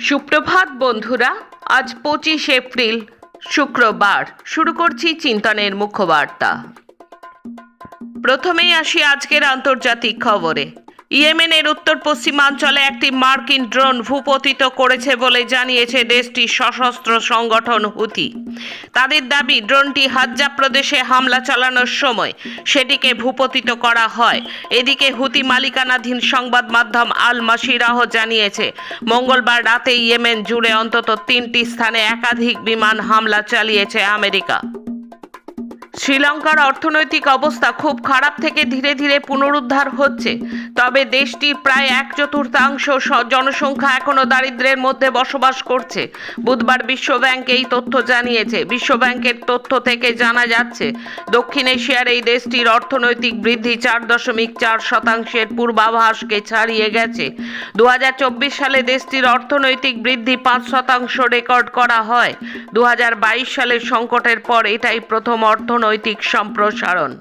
সুপ্রভাত বন্ধুরা, আজ পঁচিশ এপ্রিল, শুক্রবার। শুরু করছি চিন্তনের মুখ্য বার্তা প্রথমেই আসি আজকের আন্তর্জাতিক খবরে। ইয়েমেনের উত্তর পশ্চিমাঞ্চলে একটি মার্কিন ড্রোন ভূপতিত করেছে বলে জানিয়েছে দেশটির সশস্ত্র সংগঠন হুতি তাদের দাবি, ড্রোনটি হাজ্জা প্রদেশে হামলা চালানোর সময় সেটিকে ভূপতিত করা হয়। এদিকে হুতি মালিকানাধীন সংবাদ মাধ্যম আল মাসিরাহ জানিয়েছে, মঙ্গলবার রাতে ইয়েমেন জুড়ে অন্তত তিনটি স্থানে একাধিক বিমান হামলা চালিয়েছে আমেরিকা। শ্রীলঙ্কার অর্থনৈতিক অবস্থা খুব খারাপ থেকে ধীরে ধীরে পুনরুদ্ধার হচ্ছে। তবে দেশটির প্রায় এক চতুর্থাংশ জনসংখ্যা এখনও দারিদ্র্যের মধ্যে বসবাস করছে। বুধবার বিশ্বব্যাংক এই তথ্য জানিয়েছে। বিশ্বব্যাংকের তথ্য থেকে জানা যাচ্ছে, দক্ষিণ এশিয়ার এই দেশটির অর্থনৈতিক বৃদ্ধি চার দশমিক চার শতাংশের পূর্বাভাসকে ছাড়িয়ে গেছে। দু হাজার চব্বিশ সালে দেশটির অর্থনৈতিক বৃদ্ধি পাঁচ শতাংশ রেকর্ড করা হয়। দু হাজার বাইশ সালের সংকটের পর এটাই প্রথম অর্থনৈতিক সম্প্রসারণ।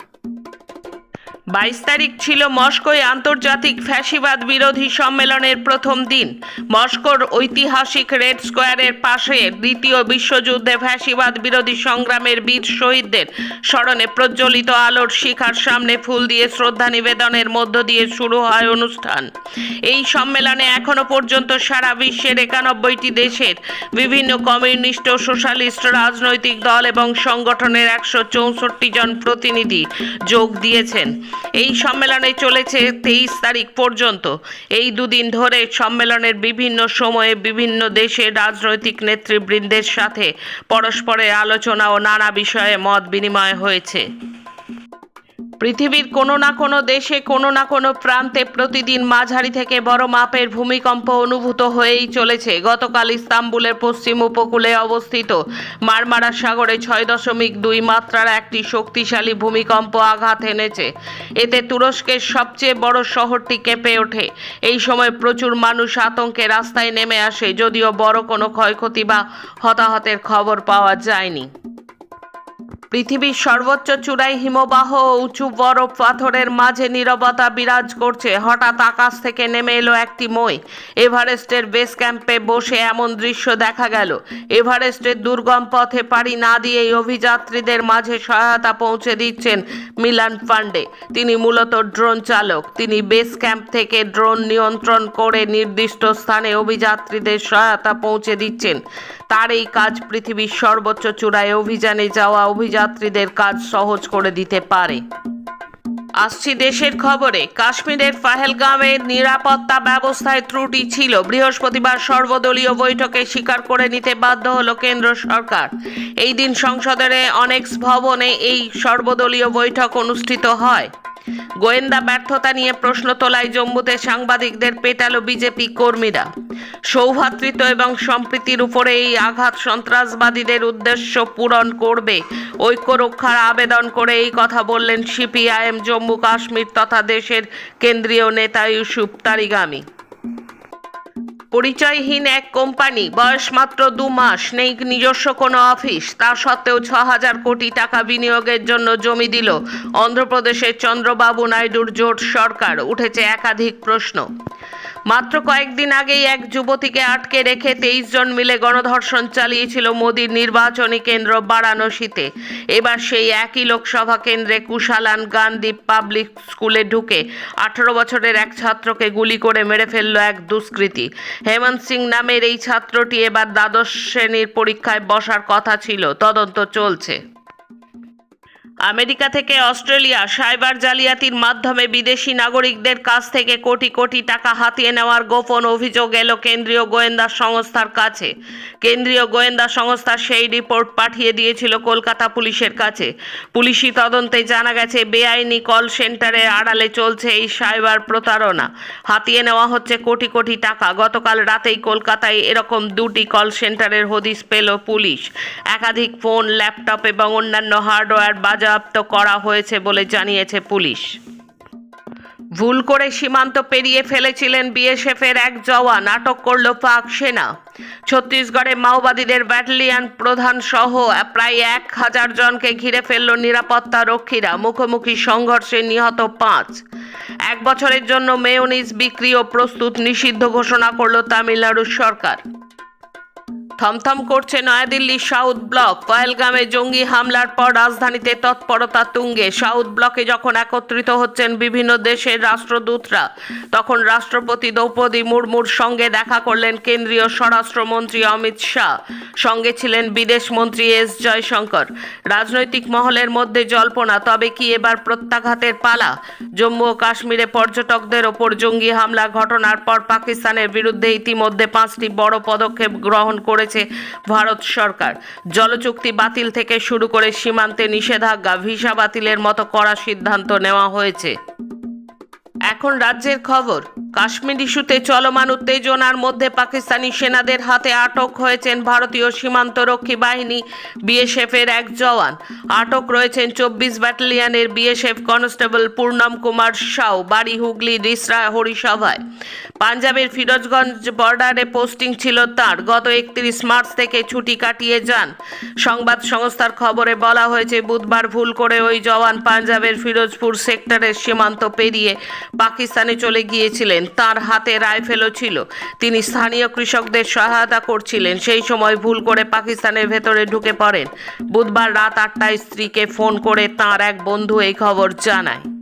বাইশ তারিখ ছিল মস্কোয় আন্তর্জাতিক ফ্যাসিবাদ বিরোধী সম্মেলনের প্রথম দিন। মস্কোর ঐতিহাসিক রেড স্কোয়ারের পাশে দ্বিতীয় বিশ্বযুদ্ধে ফ্যাসিবাদ বিরোধী সংগ্রামের বীর শহীদদের স্মরণে প্রজ্বলিত আলোর শিখার সামনে ফুল দিয়ে শ্রদ্ধা নিবেদনের মধ্য দিয়ে শুরু হয় অনুষ্ঠান। এই সম্মেলনে এখনও পর্যন্ত সারা বিশ্বের একানব্বইটি দেশের বিভিন্ন কমিউনিস্ট ও সোশ্যালিস্ট রাজনৈতিক দল এবং সংগঠনের একশো চৌষট্টি জন প্রতিনিধি যোগ দিয়েছেন। এই সম্মেলনে চলেছে তেইশ তারিখ পর্যন্ত। এই দুদিন ধরে সম্মেলনের বিভিন্ন সময়ে বিভিন্ন দেশের রাজনৈতিক নেতৃবৃন্দের সাথে পরস্পরের আলোচনা ও নানা বিষয়ে মত বিনিময় হয়েছে। পৃথিবীর কোনো না কোনো দেশে, কোনো না কোনো প্রান্তে প্রতিদিন মাঝারি থেকে বড় মাপের ভূমিকম্প অনুভূত হয়েই চলেছে। গতকাল ইস্তাম্বুলের পশ্চিম উপকূলে অবস্থিত মারমারা সাগরে ছয় দশমিক দুই মাত্রার একটি শক্তিশালী ভূমিকম্প আঘাত এনেছে। এতে তুরস্কের সবচেয়ে বড় শহরটি কেঁপে ওঠে। এই সময় প্রচুর মানুষ আতঙ্কে রাস্তায় নেমে আসে, যদিও বড় কোনো ক্ষয়ক্ষতি বা হতাহতের খবর পাওয়া যায়নি। পৃথিবীর সর্বোচ্চ চূড়ায় হিমবাহ উঁচু বরফ পাথরের মাঝে নীরবতা বিরাজ করছে। হঠাৎ আকাশ থেকে নেমে এলো একটি মই। এভারেস্টের বেস ক্যাম্পে বসে এমন দৃশ্য দেখা গেল। এভারেস্টের দুর্গম পথে পাড়ি না দিয়েই অভিযাত্রীদের মাঝে সহায়তা পৌঁছে দিচ্ছেন মিলান পান্ডে তিনি মূলত ড্রোন চালক। তিনি বেস ক্যাম্প থেকে ড্রোন নিয়ন্ত্রণ করে নির্দিষ্ট স্থানে অভিযাত্রীদের সহায়তা পৌঁছে দিচ্ছেন। তার এই কাজ পৃথিবীর সর্বোচ্চ চূড়ায় অভিযানে যাওয়া অভিযাত্রীদের কাজ সহজ করে দিতে পারে। আসছি দেশের খবরে, কাশ্মীরের ফাহেলগামে নিরাপত্তা ব্যবস্থায় ত্রুটি ছিল। বৃহস্পতিবার সর্বদলীয় বৈঠকে স্বীকার করে নিতে বাধ্য হল কেন্দ্র সরকার। এই দিন সংসদের অনেক ভবনে এই সর্বদলীয় বৈঠক অনুষ্ঠিত হয়। গোয়েন্দা ব্যর্থতা নিয়ে প্রশ্ন তোলায় জম্মুতে সাংবাদিকদের পেটালো বিজেপি কর্মীরা। সৌভ্রাতৃত্ব এবং সম্প্রীতির উপরে এই আঘাত সন্ত্রাসবাদীদের উদ্দেশ্য পূরণ করবে। ঐক্য রক্ষার আবেদন করে এই কথা বললেন সিপিআইএম জম্মু কাশ্মীর তথা দেশের কেন্দ্রীয় নেতা ইউসুফ তারিগামী। পরিচয়হীন এক কোম্পানি, বয়স মাত্র দু মাস, নেই নিজস্ব কোনো অফিস। তা সত্ত্বেও ছ হাজার কোটি টাকা বিনিয়োগের জন্য জমি দিল অন্ধ্রপ্রদেশের চন্দ্রবাবু নাইডুর জোট সরকার, উঠেছে একাধিক প্রশ্ন। মাত্র কয়েকদিন আগেই এক যুবতীকে আটকে রেখে তেইশ জন মিলে গণধর্ষণ চালিয়েছিল মোদীর নির্বাচনী কেন্দ্র বারাণসীতে। এবার সেই একই লোকসভা কেন্দ্রে কুশালান গান্ধী পাবলিক স্কুলে ঢুকে আঠারো বছরের এক ছাত্রকে গুলি করে মেরে ফেলল এক দুষ্কৃতী। হেমন্ত সিং নামের এই ছাত্রটি এবার দ্বাদশ শ্রেণির পরীক্ষায় বসার কথা ছিল, তদন্ত চলছে। আমেরিকা থেকে অস্ট্রেলিয়া সাইবার জালিয়াতির মাধ্যমে বিদেশি নাগরিকদের কাছ থেকে কোটি কোটি টাকা হাতিয়ে নেওয়ার গোপন অভিযোগ এলো কেন্দ্রীয় গোয়েন্দা সংস্থার কাছে। কেন্দ্রীয় গোয়েন্দা সংস্থা সেই রিপোর্ট পাঠিয়ে দিয়েছিল কলকাতা পুলিশের কাছে। পুলিশি তদন্তে জানা গেছে, বেআইনি কল সেন্টারের আড়ালে চলছে এই সাইবার প্রতারণা। হাতিয়ে নেওয়া হচ্ছে কোটি কোটি টাকা। গতকাল রাতেই কলকাতায় এরকম দুটি কল সেন্টারের হদিস পেল পুলিশ। একাধিক ফোন, ল্যাপটপ এবং অন্যান্য হার্ডওয়্যার বাজেয়াপ্ত করা হয়েছে বলে জানিয়েছে পুলিশ। ভুল করে সীমান্ত পেরিয়ে ফেলেছিলেন বিএসএফ এর এক জওয়ান, আটক করল পাক সেনা। ছত্তিশগড়ে মাওবাদীদের ব্যাটালিয়ন প্রধান সহ প্রায় এক হাজার জনকে ঘিরে ফেলল নিরাপত্তা রক্ষীরা, মুখোমুখি সংঘর্ষে নিহত পাঁচ। এক বছরের জন্য মেয়োনিজ বিক্রি ও প্রস্তুত নিষিদ্ধ ঘোষণা করল তামিলনাড়ুর সরকার। থমথম করছে নয়াদিল্লির সাউথ ব্লক। পয়েলগামে জঙ্গি হামলার পর রাজধানীতে তৎপরতা তুঙ্গে। সাউথ ব্লকে যখন একত্রিত হচ্ছেন বিভিন্ন দেশের রাষ্ট্রদূতরা, তখন রাষ্ট্রপতি দ্রৌপদী মুর্মুর সঙ্গে দেখা করলেন কেন্দ্রীয় স্বরাষ্ট্রমন্ত্রী অমিত শাহ। সঙ্গে ছিলেন বিদেশ মন্ত্রী এস জয়শঙ্কর। রাজনৈতিক মহলের মধ্যে জল্পনা, তবে কি এবার প্রত্যাঘাতের পালা? জম্মু ও কাশ্মীরে পর্যটকদের ওপর জঙ্গি হামলা ঘটনার পর পাকিস্তানের বিরুদ্ধে ইতিমধ্যে পাঁচটি বড় পদক্ষেপ গ্রহণ করেছে ভারত সরকার। জলচুক্তি বাতিল থেকে শুরু করে সীমান্তে নিষেধাজ্ঞা, ভিসা বাতিলের মতো কড়া সিদ্ধান্ত নেওয়া হয়েছে। এখন রাজ্যের খবর। কাশ্মীর ইস্যুতে চলমান উত্তেজনার মধ্যে পাকিস্তানি সেনাদের হাতে আটক হয়েছেন ভারতীয় সীমান্তরক্ষী বাহিনী, বিএসএফ এর এক জওয়ান। আটক রয়েছেন চব্বিশ ব্যাটালিয়নের বিএসএফ কনস্টেবল পূর্ণম কুমার সাউ, বাড়ি হুগলি রিসরা হরিসভায়। পাঞ্জাবের ফিরোজগঞ্জ বর্ডারে পোস্টিং ছিল তার। গত একত্রিশ মার্চ থেকে ছুটি কাটিয়ে যান। সংবাদ সংস্থার খবরে বলা হয়েছে, বুধবার ভুল করে ওই জওয়ান পাঞ্জাবের ফিরোজপুর সেক্টরের সীমান্ত পেরিয়ে পাকিস্তানে চলে গিয়েছিলেন। তার হাতে রাইফেলও ছিল। তিনি স্থানীয় কৃষকদের সহায়তা করছিলেন, সেই সময় ভুল করে পাকিস্তানের ভেতরে ঢুকে পড়েন। বুধবার রাত আটটায় স্ত্রীকে ফোন করে তার এক বন্ধু এই খবর জানায়।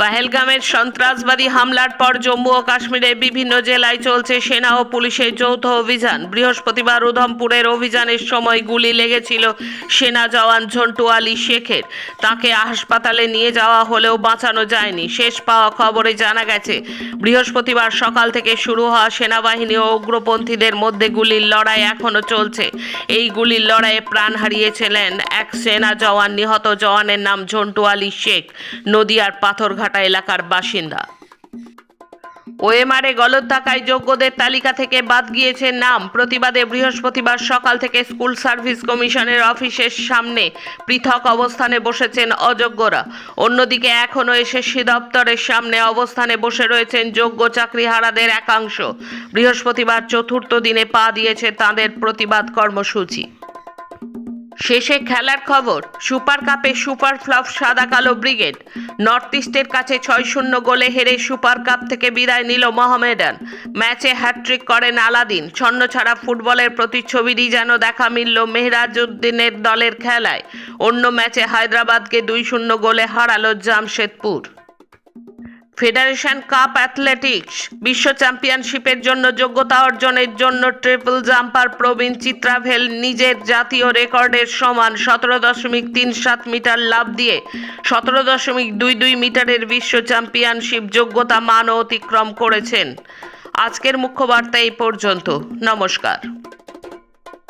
পাহেলগামের সন্ত্রাসবাদী হামলার পর জম্মু ও কাশ্মীরের বিভিন্ন জেলায় চলছে সেনা ও পুলিশের যৌথ অভিযান। বৃহস্পতিবার উধমপুরের অভিযানের সময় গুলি লেগেছিল সেনা জওয়ান ঝন্টু আলী শেখের। তাকে হাসপাতালে নিয়ে যাওয়া হলেও বাঁচানো যায়নি। শেষ পাওয়া খবরে জানা গেছে, বৃহস্পতিবার সকাল থেকে শুরু হওয়া সেনাবাহিনী ও উগ্রপন্থীদের মধ্যে গুলির লড়াই এখনও চলছে। এই গুলির লড়াইয়ে প্রাণ হারিয়েছিলেন এক সেনা জওয়ান নিহত জওয়ানের নাম ঝন্টু আলী শেখ। নদিয়ার পাথরঘাটা এলাকার বাসিন্দা। ওএমআরে গলত থাকায় যোগ্যদের তালিকা থেকে বাদ গিয়েছে নাম। প্রতিবাদে বৃহস্পতিবার সকাল থেকে স্কুল সার্ভিস কমিশনের অফিসের সামনে পৃথক অবস্থানে বসেছেন অযোগ্যরা। অন্যদিকে এখনও এসএসসি দপ্তরের সামনে অবস্থানে বসে রয়েছেন যোগ্য চাকরিহারাদের একাংশ। বৃহস্পতিবার চতুর্থ দিনে পা দিয়েছে তাদের প্রতিবাদ কর্মসূচি। শেষে খেলার খবর, সুপার কাপে সুপার ফ্লপ সাদা কালো ব্রিগেড। নর্থ ইস্টের কাছে ছয় শূন্য গোলে হেরে সুপার কাপ থেকে বিদায় নিল মোহামেডান। ম্যাচে হ্যাট্রিক করেন আলাদিন। ছন্ন ছাড়া ফুটবলের প্রতিচ্ছবিরই যেন দেখা মিলল মেহরাজউদ্দিনের দলের খেলায়। অন্য ম্যাচে হায়দ্রাবাদকে দুই শূন্য গোলে হারালো জামশেদপুর। ফেডারেশন কাপ অ্যাথলেটিক্স বিশ্ব চ্যাম্পিয়নশিপের জন্য যোগ্যতা অর্জনের জন্য ট্রিপল জাম্পার প্রবীণ চিত্রাভেল নিজের জাতীয় রেকর্ডের সমান সতেরো দশমিক তিন সাত মিটার লাভ দিয়ে সতেরো দশমিক দুই দুই মিটারের বিশ্ব চ্যাম্পিয়নশিপ যোগ্যতা মানও অতিক্রম করেছেন। আজকের মুখ্য বার্তা এই পর্যন্ত। নমস্কার।